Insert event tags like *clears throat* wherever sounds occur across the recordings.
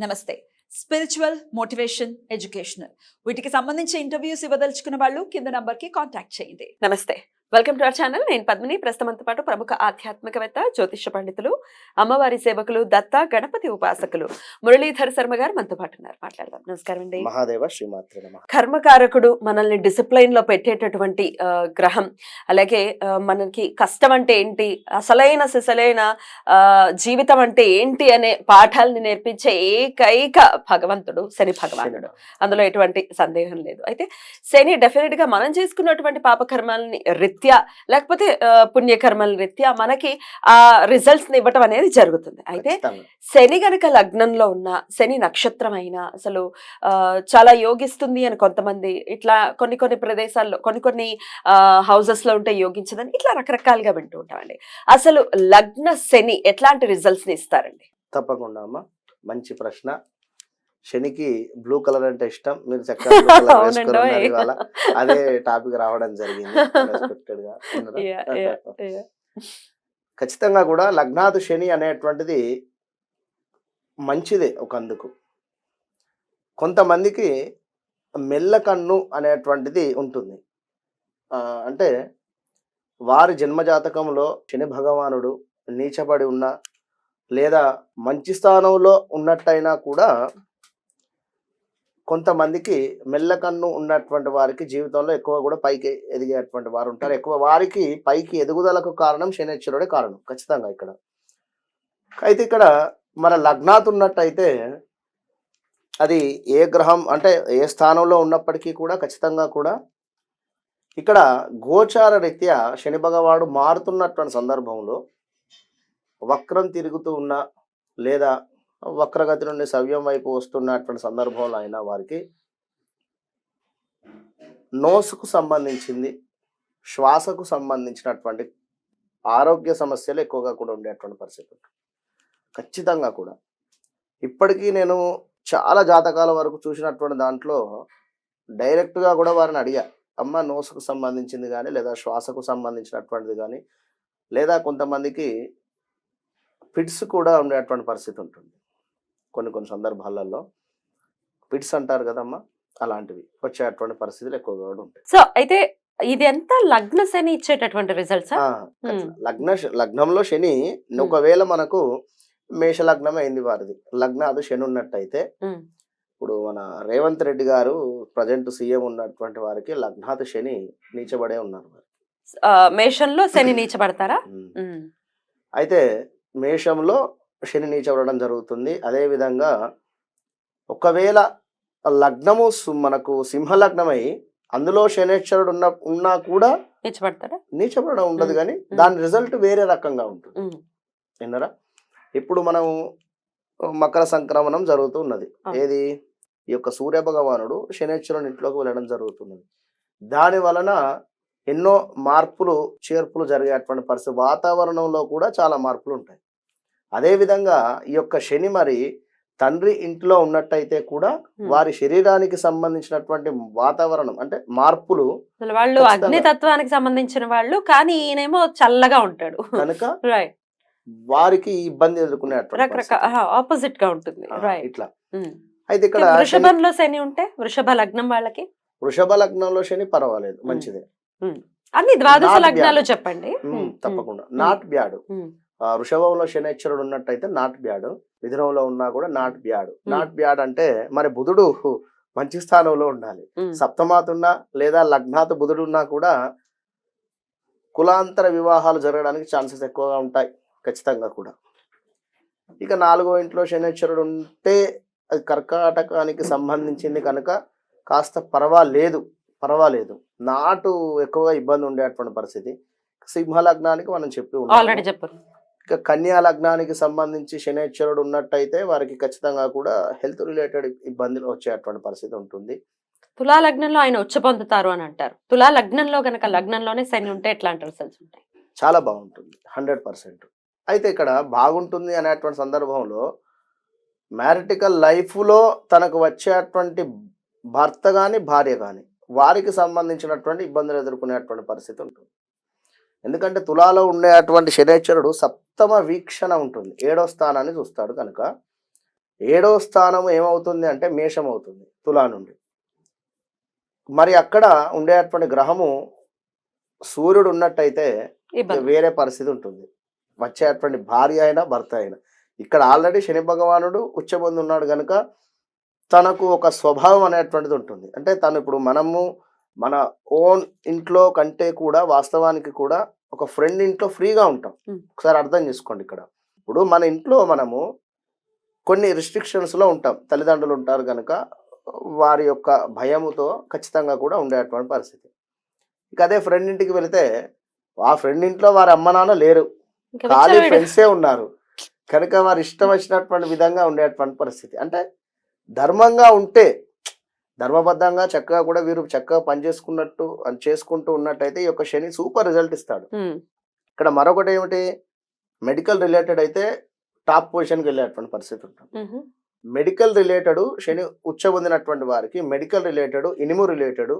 నమస్తే. Spiritual motivation educational వీటికి సంబంధించి ఇంటర్వ్యూస్ ఇవ్వదలుచుకున్న వాళ్ళు కింద నంబర్కి కాంటాక్ట్ చేయండి. నమస్తే. Welcome to our channel. నేను పద్మిని. ప్రస్తుతంతో పాటు ప్రముఖ ఆధ్యాత్మికవేత్త జ్యోతిష పండితులు అమ్మవారి సేవకులు దత్త గణపతి ఉపాసకులు మురళీధర్ శర్మ గారు మనతో పాటు ఉన్నారు. మాట్లాడదాం. నమస్కారం అండి. మహాదేవ శ్రీమాత్రి కర్మకారకుడు మనల్ని డిసిప్లైన్లో పెట్టేటటువంటి గ్రహం. అలాగే మనకి కష్టం అంటే ఏంటి? అసలైన సిసలైన ఆ, జీవితం అంటే ఏంటి అనే పాఠాలని నేర్పించే ఏకైక భగవంతుడు శని భగవానుడు. అందులో ఎటువంటి సందేహం లేదు. అయితే శని డెఫినెట్గా మనం చేసుకున్నటువంటి పాపకర్మాలని రీత్యా లేకపోతే పుణ్యకర్మల రీత్యా మనకి ఆ రిజల్ట్స్ని ఇవ్వటం అనేది జరుగుతుంది. అయితే. శని గనక లగ్నంలో ఉన్న శని నక్షత్రం అయినా అసలు ఆ, చాలా యోగిస్తుంది అని కొంతమంది ఇట్లా కొన్ని కొన్ని ప్రదేశాల్లో కొన్ని కొన్ని హౌసెస్లో ఉంటే యోగించదని ఇట్లా రకరకాలుగా వింటూ ఉంటామండి. అసలు లగ్న శని ఎట్లాంటి రిజల్ట్స్ని ఇస్తారండి? తప్పకుండా అమ్మ. మంచి ప్రశ్న. శనికి బ్లూ కలర్ అంటే ఇష్టం మీరు చక్కగా *laughs* అదే *laughs* టాపిక్ రావడం జరిగింది. *laughs* ఖచ్చితంగా కూడా లగ్నాదు శని అనేటువంటిది మంచిదే ఒక అందుకు కొంతమందికి మెల్లకన్ను అనేటువంటిది ఉంటుంది. అంటే వారి జన్మజాతకంలో శని భగవానుడు నీచబడి ఉన్న లేదా మంచి స్థానంలో ఉన్నట్టయినా కూడా కొంతమందికి మెల్లకన్ను ఉన్నటువంటి వారికి జీవితంలో ఎక్కువ కూడా పైకి ఎదిగేటువంటి వారు ఉంటారు. ఎక్కువ వారికి పైకి ఎదుగుదలకు కారణం శనిశ్వరుడే కారణం ఖచ్చితంగా ఇక్కడ. అయితే ఇక్కడ మన లగ్నాత్ ఉన్నట్టయితే అది ఏ గ్రహం అంటే ఏ స్థానంలో ఉన్నప్పటికీ కూడా ఖచ్చితంగా కూడా ఇక్కడ గోచార రీత్యా శని భగవాడు మారుతున్నటువంటి సందర్భంలో వక్రం తిరుగుతూ ఉన్న లేదా వక్రగతి నుండి సవ్యం వైపు వస్తున్నటువంటి సందర్భంలో అయినా వారికి నోసుకు సంబంధించింది శ్వాసకు సంబంధించినటువంటి ఆరోగ్య సమస్యలు ఎక్కువగా కూడా ఉండేటువంటి పరిస్థితి ఉంటుంది. ఖచ్చితంగా కూడా ఇప్పటికీ నేను చాలా జాతకాల వరకు చూసినటువంటి దాంట్లో డైరెక్ట్గా కూడా వారిని అడిగా అమ్మ నోసుకు సంబంధించింది కానీ లేదా శ్వాసకు సంబంధించినటువంటిది కానీ లేదా కొంతమందికి ఫిట్స్ కూడా ఉండేటువంటి పరిస్థితి ఉంటుంది కొన్ని కొన్ని సందర్భాలలో ఫిట్స్ అంటారు కదమ్మా అలాంటివి వచ్చేటువంటి పరిస్థితులు ఎక్కువగా కూడా ఉంటాయి. సో అయితే ఇది ఎంత లగ్న శని ఇచ్చేటటువంటి రిజల్ట్స్. లగ్న లగ్నంలో శని ఒకవేళ మనకు మేష లగ్నం అయింది వారిది. లగ్నాదు శని ఉన్నట్టయితే ఇప్పుడు మన రేవంత్ రెడ్డి గారు ప్రజెంట్ సీఎం ఉన్నటువంటి వారికి లగ్నాథ్ శని నీచబడే ఉన్నారు. మేషంలో శని *clears throat* నీచబడతారా. అయితే మేషంలో శని నీచబడడం జరుగుతుంది అదే విధంగా ఒకవేళ లగ్నము మనకు సింహ లగ్నమై అందులో శనేశ్వరుడు ఉన్న ఉన్నా కూడా నీచబడతారా నీచబడడం ఉండదు. కానీ. దాని రిజల్ట్ వేరే రకంగా ఉంటుంది. విన్నరా ఇప్పుడు మనం మకర సంక్రమణం జరుగుతున్నది ఆ. ఏది ఈ యొక్క సూర్య భగవానుడు శనేశ్వరుని ఇంట్లోకి వెళ్ళడం జరుగుతున్నది దాని వలన ఎన్నో మార్పులు చేర్పులు జరిగేటువంటి పరిస్థితి వాతావరణంలో కూడా చాలా మార్పులు ఉంటాయి అదే విధంగా ఈ యొక్క శని మరి తండ్రి ఇంట్లో ఉన్నట్టయితే కూడా. వారి శరీరానికి సంబంధించినటువంటి వాతావరణం అంటే మార్పులు వాళ్ళు ఖచ్చితంగా. అగ్ని తత్వానికి సంబంధించిన వాళ్ళు కానీ ఈయనేమో చల్లగా ఉంటాడు. కనుక *laughs* వారికి ఇబ్బంది ఎదుర్కొనేటువంటి పరిస్థితి. ఆపోజిట్గా ఉంటుంది. ఇట్లా. అయితే ఇక్కడ వృషభంలో శని ఉంటే వృషభ లగ్నం వాళ్ళకి? వృషభ లగ్నంలో శని పర్వాలేదు మంచిదే. అన్ని ద్వాదశ లగ్నాలు. చెప్పండి. తప్పకుండా. Not bad. వృషభంలో శనిశ్వరుడు ఉన్నట్టయితే నాట్ బ్యాడ్. మిథునంలో ఉన్నా కూడా నాట్ బ్యాడ్. నాట్ బ్యాడ్ అంటే మరి బుధుడు మంచి స్థానంలో ఉండాలి. ఉమ్, సప్తమాత్ ఉన్నా లేదా లగ్నాత్ బుధుడు ఉన్నా కూడా కులాంతర వివాహాలు జరగడానికి ఛాన్సెస్ ఎక్కువగా ఉంటాయి ఖచ్చితంగా కూడా. ఇక నాలుగో ఇంట్లో శనిశ్వరుడు ఉంటే అది కర్కాటకానికి సంబంధించింది కనుక కాస్త పర్వాలేదు పర్వాలేదు. నాటు ఎక్కువగా ఇబ్బంది ఉండేటువంటి పరిస్థితి. సింహ లగ్నానికి మనం చెప్పి. ఆల్రెడీ చెప్పారు. ఇక కన్యా లగ్నానికి సంబంధించి శనేశ్వరుడు ఉన్నట్టయితే వారికి ఖచ్చితంగా కూడా హెల్త్ రిలేటెడ్ ఇబ్బందులు వచ్చేటువంటి పరిస్థితి ఉంటుంది. తులా లగ్నంలో ఆయన ఉచ్చ పొందుతారు అని అంటారు. తులా లగ్నంలో గనక లగ్నంలోనే శని ఉంటే ఎట్లాంటి రిజల్ట్స్ ఉంటాయి? చాలా బాగుంటుంది. Hundred percent. అయితే ఇక్కడ బాగుంటుంది అనేటువంటి సందర్భంలో మ్యారిటికల్ లైఫ్లో తనకు వచ్చేటువంటి భర్త కానీ భార్య కానీ వారికి సంబంధించినటువంటి ఇబ్బందులు ఎదుర్కొనేటువంటి పరిస్థితి ఉంటుంది. ఎందుకంటే తులాలో ఉండేటువంటి శనేశ్వరుడు సప్తమ వీక్షణ ఉంటుంది. ఏడో స్థానాన్ని చూస్తాడు కనుక. ఏడో స్థానం ఏమవుతుంది అంటే మేషం అవుతుంది తులా నుండి. మరి అక్కడ ఉండేటువంటి గ్రహము సూర్యుడు ఉన్నట్టయితే వేరే పరిస్థితి ఉంటుంది. వచ్చేటువంటి భార్య అయినా భర్త అయినా. ఇక్కడ ఆల్రెడీ శని భగవానుడు ఉచ్చబంధు ఉన్నాడు కనుక తనకు ఒక స్వభావం అనేటువంటిది ఉంటుంది. అంటే తను ఇప్పుడు మనము మన ఓన్ ఇంట్లో కంటే కూడా వాస్తవానికి కూడా ఒక ఫ్రెండ్ ఇంట్లో ఫ్రీగా ఉంటాం. ఒకసారి అర్థం చేసుకోండి ఇక్కడ. ఇప్పుడు మన ఇంట్లో మనము కొన్ని restrictions లో ఉంటాం. తల్లిదండ్రులు ఉంటారు కనుక వారి యొక్క భయముతో ఖచ్చితంగా కూడా ఉండేటువంటి పరిస్థితి. ఇక అదే ఫ్రెండ్ ఇంటికి వెళితే ఆ ఫ్రెండ్ ఇంట్లో వారి అమ్మ నాన్న లేరు. ఖాళీ. ఫ్రెండ్సే ఉన్నారు. కనుక వారి ఇష్టం వచ్చినటువంటి విధంగా ఉండేటువంటి పరిస్థితి. అంటే ధర్మంగా ఉంటే ధర్మబద్ధంగా చక్కగా కూడా వీరు చక్కగా పనిచేసుకున్నట్టు అని చేసుకుంటూ ఉన్నట్టయితే ఈ యొక్క శని సూపర్ రిజల్ట్ ఇస్తాడు. ఇక్కడ మరొకటి ఏమిటి? మెడికల్ రిలేటెడ్ అయితే టాప్ పొజిషన్కి వెళ్ళేటువంటి పరిస్థితి ఉంటుంది. మెడికల్ రిలేటెడ్ శని ఉచ్చ పొందినటువంటి వారికి మెడికల్ రిలేటెడ్ ఇనుము రిలేటెడ్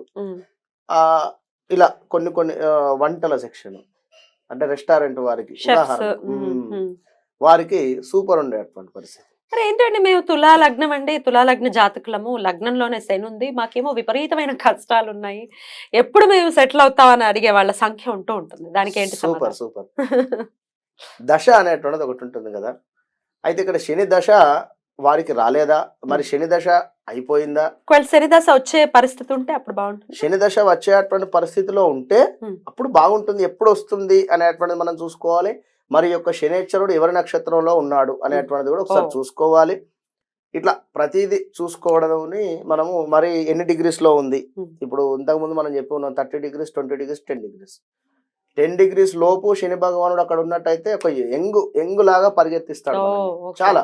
ఇలా కొన్ని కొన్ని వంటల సెక్షన్ అంటే రెస్టారెంట్ వారికి ఉదాహరణ. వారికి సూపర్ ఉండేటువంటి పరిస్థితి. మరి ఏంటండి మేము తులా లగ్నం అండి తులా లగ్న జాతకులము. లగ్నంలోనే శని ఉంది. మాకేమో విపరీతమైన కష్టాలు ఉన్నాయి ఎప్పుడు మేము సెటిల్ అవుతామని అడిగే వాళ్ళ సంఖ్య ఉంటూ ఉంటుంది. దానికి ఏంటి సూపర్? సూపర్. దశ అనేటువంటిది ఒకటి ఉంటుంది కదా. అయితే ఇక్కడ శని దశ వారికి రాలేదా? మరి శని దశ అయిపోయిందా? ఒకవేళ శనిదశ వచ్చే పరిస్థితి ఉంటే అప్పుడు బాగుంటుంది. శని దశ వచ్చేటువంటి పరిస్థితిలో ఉంటే. అప్పుడు బాగుంటుంది. ఎప్పుడు వస్తుంది అనేటువంటిది మనం చూసుకోవాలి. మరి యొక్క శనేశ్వరుడు ఎవరి నక్షత్రంలో ఉన్నాడు అనేటువంటిది కూడా ఒకసారి. చూసుకోవాలి ఇట్లా ప్రతిదీ చూసుకోవడంని మనము మరి ఎన్ని డిగ్రీస్లో ఉంది. ఇప్పుడు ఇంతకుముందు మనం చెప్పి ఉన్నాం thirty degrees twenty degrees ten degrees ten degrees లోపు శని భగవానుడు అక్కడ ఉన్నట్టయితే ఒక ఎంగు ఎంగు లాగా పరిగెత్తిస్తాడు చాలా.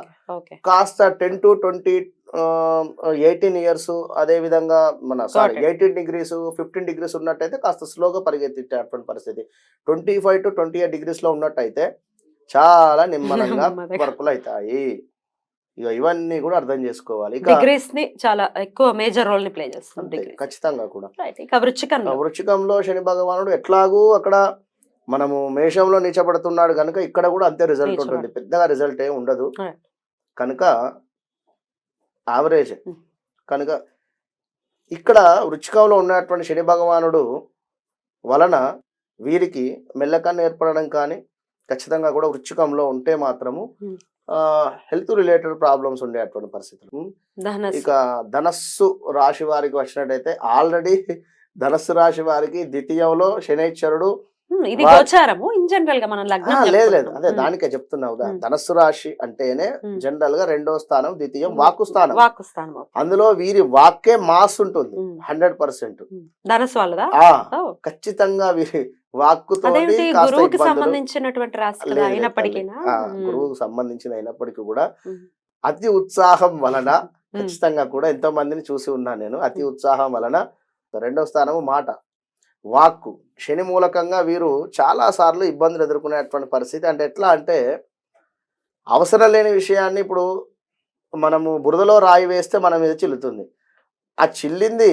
కాస్త ten to twenty eighteen years అదే విధంగా మన sorry. Eighteen degrees fifteen degrees ఉన్నట్టయితే కాస్త స్లోగా పరిగెత్తేటువంటి పరిస్థితి twenty five to twenty eight డిగ్రీస్లో ఉన్నట్టయితే చాలా నిమ్మలంగా. వర్కులు అవుతాయి ఇక ఇవన్నీ కూడా అర్థం చేసుకోవాలి డిగ్రీస్ని చాలా ఎక్కువ మేజర్ రోల్ని ప్లే చేస్తుంది ఖచ్చితంగా కూడా వృచ్చికంలో వృచ్చికంలో శని భగవానుడు ఎట్లాగూ అక్కడ మనము మేషంలో నీచబడుతున్నాడు కనుక ఇక్కడ కూడా అంతే రిజల్ట్. ఉంటుంది పెద్దగా రిజల్ట్ ఏమి ఉండదు. కనుక యావరేజ్ Hmm. కనుక ఇక్కడ వృచ్చికంలో ఉన్నటువంటి శని భగవానుడు వలన వీరికి మెల్లకన్ను ఏర్పడడం కానీ ఖచ్చితంగా కూడా వృచ్చికంలో ఉంటే మాత్రము. హెల్త్ రిలేటెడ్ ప్రాబ్లమ్స్ ఉండేటువంటి పరిస్థితులు Hmm. ఇక ధనస్సు రాశి వారికి వచ్చినట్టయితే ఆల్రెడీ *laughs* ధనస్సు రాశి వారికి ద్వితీయంలో శనైశ్వరుడు ఇది గోచారము. ఇన్ జనరల్గా మనం లగ్నం లేదు లేదు. అదే దానికే చెప్తున్నా ఉదా? ఉమ్. ధనస్సు రాశి అంటేనే. జనరల్గా రెండో స్థానం ద్వితీయం వాక్కు స్థానం. వాక్కు స్థానం. అందులో వీరి వాక్కే మాస్ ఉంటుంది. Hundred percent. ధనస్సు వాళ్ళదా? ఖచ్చితంగా వీరి వాక్కుతో కాస్త గురువుకి సంబంధించినటువంటి రాశి అయినప్పటికీ గురువుకు సంబంధించిన అయినప్పటికీ కూడా. అతి ఉత్సాహం వలన ఖచ్చితంగా కూడా ఎంతో మందిని చూసి ఉన్నాను నేను. అతి ఉత్సాహం వలన రెండో స్థానము మాట వాక్కు. శని మూలకంగా వీరు చాలా సార్లు ఇబ్బందులు ఎదుర్కొనేటువంటి పరిస్థితి. అంటే ఎట్లా అంటే అవసరం లేని విషయాన్ని ఇప్పుడు మనము బురదలో రాయి వేస్తే మన మీద చిల్లుతుంది. ఆ చిల్లింది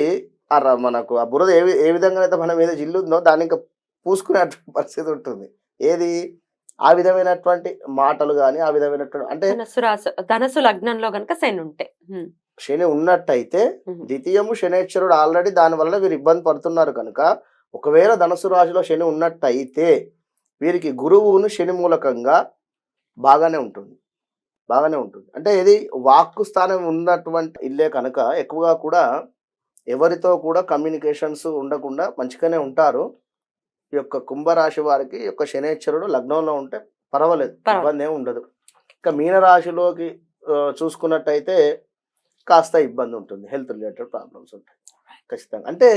ఆ మనకు ఆ బురద ఏ ఏ విధంగా అయితే మన మీద చిల్లుందో దాన్ని ఇంకా పూసుకునేటువంటి పరిస్థితి ఉంటుంది. ఏది? ఆ విధమైనటువంటి మాటలు కానీ ఆ విధమైనటువంటి అంటే ధనస్సు లగ్నంలో గనక శని ఉంటే. శని ఉన్నట్టయితే. ద్వితీయము శనేశ్వరుడు ఆల్రెడీ దాని వల్ల వీరు ఇబ్బంది పడుతున్నారు కనుక ఒకవేళ ధనుసు రాశిలో శని ఉన్నట్టయితే వీరికి గురువును శని మూలకంగా బాగానే ఉంటుంది. బాగానే ఉంటుంది. అంటే ఇది వాక్కు స్థానం ఉన్నటువంటి ఇల్లే కనుక ఎక్కువగా కూడా ఎవరితో కూడా కమ్యూనికేషన్స్ ఉండకుండా మంచిగానే ఉంటారు. ఈ యొక్క కుంభరాశి వారికి యొక్క శనేశ్వరుడు లగ్నంలో ఉంటే పర్వాలేదు. ఇబ్బంది ఏమి ఉండదు. ఇక మీనరాశిలోకి చూసుకున్నట్టయితే కాస్త ఇబ్బంది ఉంటుంది. హెల్త్ రిలేటెడ్ ప్రాబ్లమ్స్ ఉంటాయి. ఖచ్చితంగా. అంటే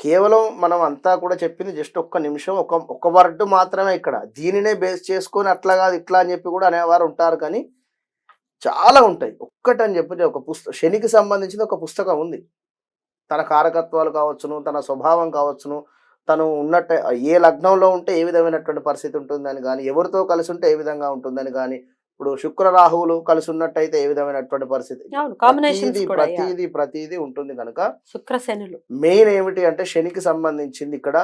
కేవలం మనం అంతా కూడా చెప్పింది జస్ట్ ఒక్క నిమిషం ఒక ఒక వర్డ్ మాత్రమే ఇక్కడ. దీనినే బేస్ చేసుకొని అట్లా కాదు ఇట్లా అని చెప్పి కూడా అనేవారు ఉంటారు కానీ చాలా ఉంటాయి. ఒక్కటని చెప్పి ఒక పుస్తకం శనికి సంబంధించిన ఒక పుస్తకం ఉంది. తన కారకత్వాలు కావచ్చును తన స్వభావం కావచ్చును తను ఉన్నట్టు ఏ లగ్నంలో ఉంటే ఏ విధమైనటువంటి పరిస్థితి ఉంటుందని కానీ ఎవరితో కలిసి ఉంటే ఏ విధంగా ఉంటుందని కానీ ఇప్పుడు శుక్ర రాహువులు కలిసి ఉన్నట్టయితే ఏ విధమైనటువంటి పరిస్థితి ప్రతిదీ. ప్రతిదీ ఉంటుంది కనుక శుక్ర శనులు మెయిన్ ఏమిటి అంటే శనికి సంబంధించింది ఇక్కడ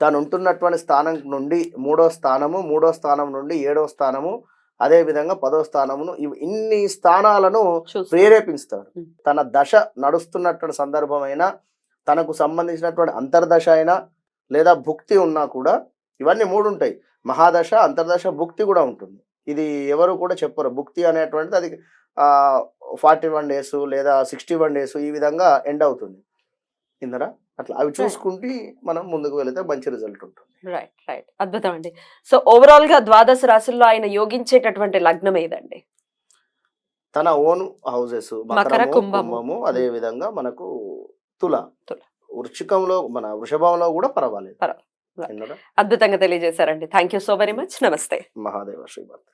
తాను ఉంటున్నటువంటి స్థానం నుండి మూడో స్థానము మూడో స్థానం నుండి ఏడో స్థానము అదే విధంగా పదో స్థానమును ఇన్ని స్థానాలను. ప్రేరేపిస్తాడు. తన దశ నడుస్తున్నటువంటి సందర్భమైనా తనకు సంబంధించినటువంటి అంతర్దశ అయినా లేదా భుక్తి ఉన్నా కూడా ఇవన్నీ మూడు ఉంటాయి మహాదశ అంతర్దశ భుక్తి కూడా ఉంటుంది ఇది ఎవరు కూడా చెప్పరు. భుక్తి అనేటువంటిది అది ఫార్టీ వన్ డేస్ లేదా సిక్స్టీ వన్ డేస్ ఈ విధంగా ఎండ్ అవుతుంది. ఇందరా అట్లా అవి చూసుకుంటే మనం ముందుకు వెళితే మంచి రిజల్ట్ ఉంటుంది. రైట్ రైట్ అద్భుతం అండి. సో ఓవరాల్గా ద్వాదశ రాశుల్లో ఆయన యోగించేటటువంటి లగ్నం ఏదండి? తన ఓన్ హౌసెస్ మకర, కుంభము. అదే విధంగా మనకు తుల. తుల. వృశ్చికంలో మన వృషభంలో కూడా పర్వాలేదు? అద్భుతంగా తెలియజేశారండి. Thank you so very much నమస్తే. మహాదేవ శ్రీమత్